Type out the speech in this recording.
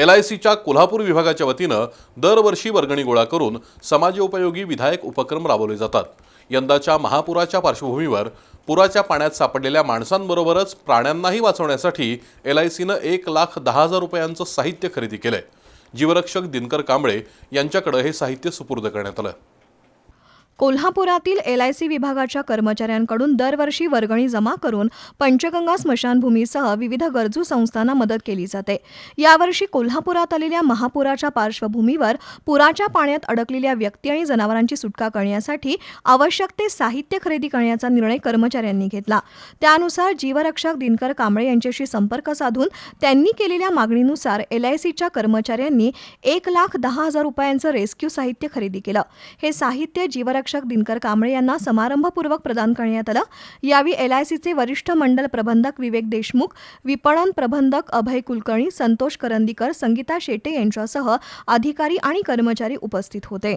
L I सीच्या कोल्हापूर विभागाच्या वतीनं दरवर्षी वर्गणी गोळा करून समाजोपयोगी विधायक उपक्रम राबवले जातात. यंदाच्या महापुराच्या पार्श्वभूमीवर पुराच्या पाण्यात सापडलेल्या माणसांबरोबरच प्राण्यांनाही वाचवण्यासाठी एल आय सीनं एक लाख दहा हजार रुपयांचं साहित्य खरेदी केलंय. जीवरक्षक दिनकर कांबळे यांच्याकडे हे साहित्य सुपूर्द करण्यात आलं. कोल्हापुरातील एल आय सी विभागाच्या कर्मचाऱ्यांकडून दरवर्षी वर्गणी जमा करून पंचगंगा स्मशानभूमीसह विविध गरजू संस्थांना मदत केली जाते. यावर्षी कोल्हापुरात आलेल्या महापुराच्या पार्श्वभूमीवर पुराच्या पाण्यात अडकलेल्या व्यक्ती आणि जनावरांची सुटका करण्यासाठी आवश्यक ते साहित्य खरेदी करण्याचा निर्णय कर्मचाऱ्यांनी घेतला. त्यानुसार जीवरक्षक दिनकर कांबळे यांच्याशी संपर्क साधून त्यांनी केलेल्या मागणीनुसार एल आय सीच्या कर्मचाऱ्यांनी एक लाख दहा हजार रुपयांचं रेस्क्यू साहित्य खरेदी केलं. हे साहित्य जीवरक्षक दिनकर कांबळे यांना समारंभपूर्वक प्रदान करण्यात आलं. यावेळी एल आय वरिष्ठ मंडल प्रबंधक विवेक देशमुख विपणन प्रबंधक अभय कुलकर्णी संतोष करंदीकर संगीता शेटे यांच्यासह अधिकारी आणि कर्मचारी उपस्थित होते.